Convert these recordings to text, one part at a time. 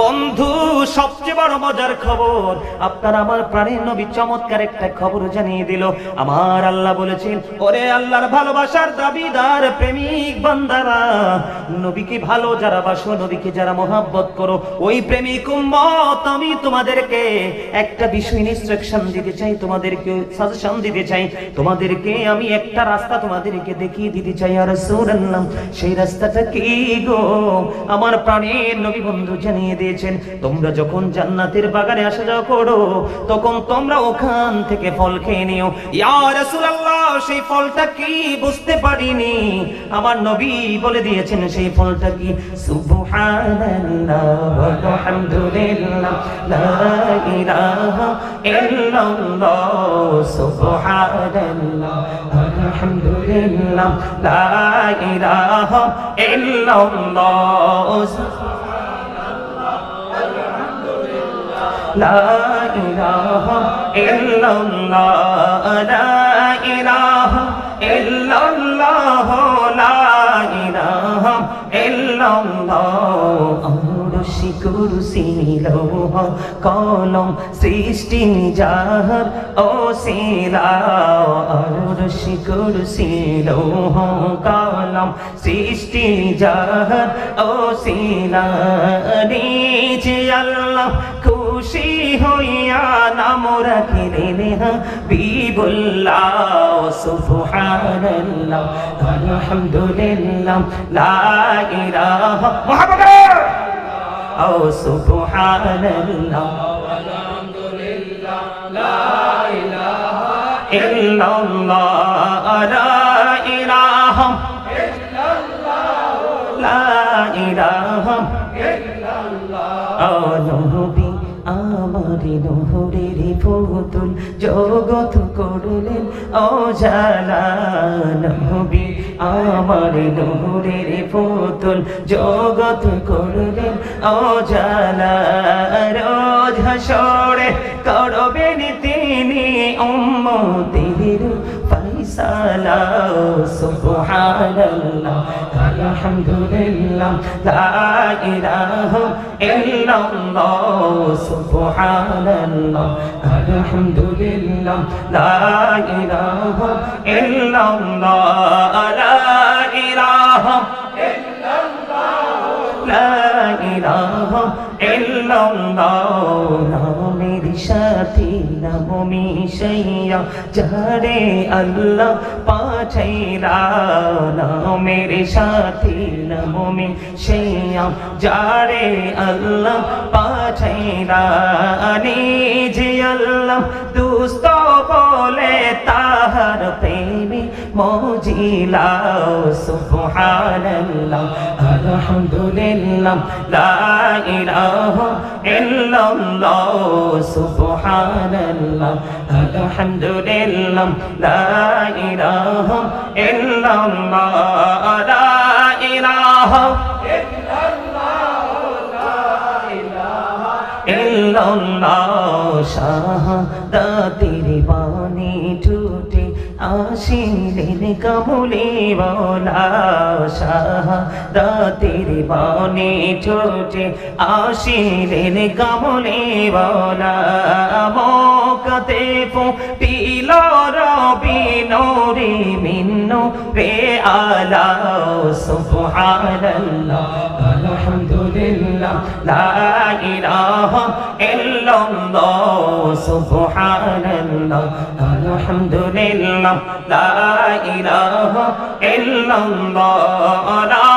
বন্ধু, সবচেয়ে বড় মজার খবর, আপনার আমার প্রাণের নবী চমৎকার একটা খবর জানিয়ে দিল। আমার আল্লাহ বলেছেন, ওরে আল্লাহর ভালোবাসার দাবিদার প্রেমিক বান্দারা, নবীকে ভালো যারা বাসো, নবীকে যারা মহাব্বত করো, ওই প্রেমিক উম্মত আমি তোমাদেরকে একটা বিষয় ইনস্ট্রাকশন দিতে চাই, তোমাদেরকে সাজেশন দিতে চাই। তোমাদেরকে আমি একটা রাস্তা তোমাদেরকে দেখিয়ে দিতে চাই আর সুরান্নাম সেই রাস্তাটা কি গো? আমার প্রাণের নবী বন্ধু জানিয়ে দিয়েছেন, তোমরা যখন জান্নাতের বাগানে আসা যাওয়া করো, তখন তোমরা ওখান থেকে ফল খেয়ে নিও। সেই ফলটা কি বুঝতে পারিনি। আমার নবী বলে দিয়েছেন, সেই ফলটা কি? আলহামদুলিল্লাহ, লা ইলাহা ইল্লাল্লাহ লা ইলাহা ইল্লাল্লাহ, লা ইলাহা ইল্লাল্লাহ, লা ইলাহা ইল্লাল্লাহ। শিকুর সিলোহ কলম সৃষ্টি যাহর ও শিলা শিকুর সিলোহ কলম সৃষ্টি যাহর ও শিলা নিজে আল্লাহ খুশি হইয়া নাম রাখিলেন হাবিবুল্লাহ, সুবহানাল্লাহ, আলহামদুলিল্লাহ, লা ইলাহা মুহাম্মাদুর ও সুবহানাল্লাহ ইল্লাল্লাহ লা ইলাহা আমার নহরের পুতুল জগত করলেন ও জালা নবী আমার নহরের পুতুল জগত করলেন ও জালা রোজ করবেন তিনি উম্মতের ফাইসালা সুবহানাল্লাহ আলহামদুলিল্লাহ লা ইলাহা ইল্লাল্লাহ লা ইলাহা ইল্লাল্লাহ লা ইলাহা ইল্লাল্লাহ। সাথে নাম মিশাইয়া যারে আল্লাহ পাঠাইরা নামের সাথে নাম মিশাইয়া যারে আল্লাহ পাঠাইরা নিজে আল্লাহ দুস্ত বলে তাহার প্রেমী মজিলা সুবহানাল্লাহ আলহামদুলিল্লাহ লা ইলাহা ইল্লাল্লাহ সুবহানাল্লাহ আলহামদুলিল্লাহ লা ইলাহা ইল্লাল্লাহ লা ইলাহা ইল্লাল্লাহ টুটে আসিলেন কমলে বলা শাহাদাতের বাণী টুটে আসিলেন কমলে বলা। মকাতে পিল রবি নোরে মিন্ন রে আলা সুবহানাল্লাহ, আলহামদুলিল্লাহ, লা ইলাহা সুবহানাল্লাহ, আলহামদুলিল্লাহ, লা ইলাহা ইল্লাল্লাহ, লা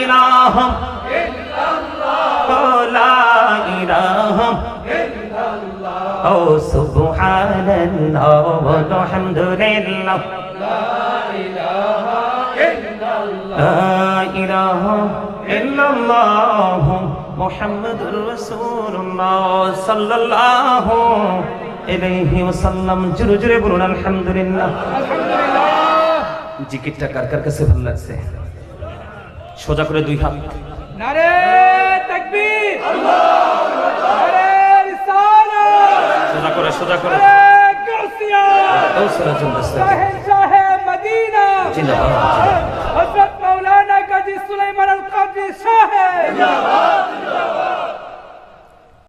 ইলাহা ইল্লাল্লাহ, লা ইলাহা ও সুবহানাল্লাহ, আলহামদুলিল্লাহ লা ইলাহা ইল্লাল্লাহ মোহাম্মদুর রাসূলুল্লাহ সাল্লাল্লাহু আলাইহি ওয়াসাল্লাম। জোরে জোরে বলুন আলহামদুলিল্লাহ। আলহামদুলিল্লাহ। জিকিরটা কার কার কাছে ভালো লাগছে? সোজা করে দুই হাত। নারে তাকবীর। আল্লাহু আকবার নারে রিসালাত। সোজা করে সোজা করে। জিন্দাবাদ হযরত মাওলানা কাজী সুলাইমান আল সাহেব। জিন্দাবাদ